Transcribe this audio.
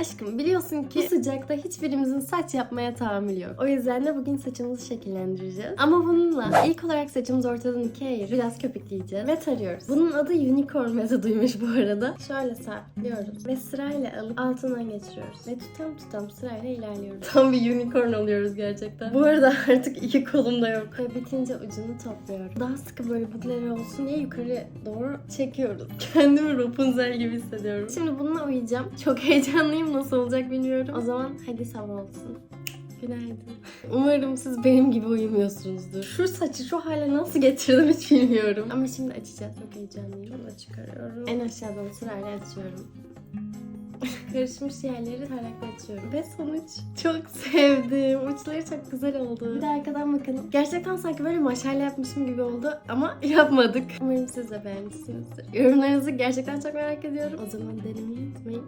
Aşkım biliyorsun ki bu sıcakta hiçbirimizin saç yapmaya tahammülü yok. O yüzden de bugün saçımızı şekillendireceğiz. Ama bununla ilk olarak saçımızı ortadan ikiye ayırıp biraz köpükleyeceğiz ve tarıyoruz. Bunun adı unicorn metoduymuş bu arada. Şöyle sabitlyoruz ve sırayla alıp altından geçiriyoruz. Ve tutam tutam sırayla ilerliyoruz. Tam bir unicorn oluyoruz gerçekten. Bu arada artık iki kolum da yok. Ve bitince ucunu topluyorum. Daha sıkı böyle bukleleri olsun diye yukarı doğru çekiyoruz. Kendimi Rapunzel gibi hissediyorum. Şimdi bununla uyuyacağım. Çok heyecanlıyım. Nasıl olacak bilmiyorum. O zaman hadi sabah olsun. Günaydın. Umarım siz benim gibi uyumuyorsunuzdur. Şu saçı şu hale nasıl getirdim hiç bilmiyorum. Ama şimdi açacağız. Çok heyecanlıyım. Şunu da çıkarıyorum. En aşağıdan sırayla açıyorum. Karışmış yerleri tarakla açıyorum. Ve sonuç çok sevdim. Uçları çok güzel oldu. Bir de arkadan bakın. Gerçekten sanki böyle maşayla yapmışım gibi oldu ama yapmadık. Umarım siz de beğenmişsinizdir. Yorumlarınızı gerçekten çok merak ediyorum. O zaman denemeyi unutmayın.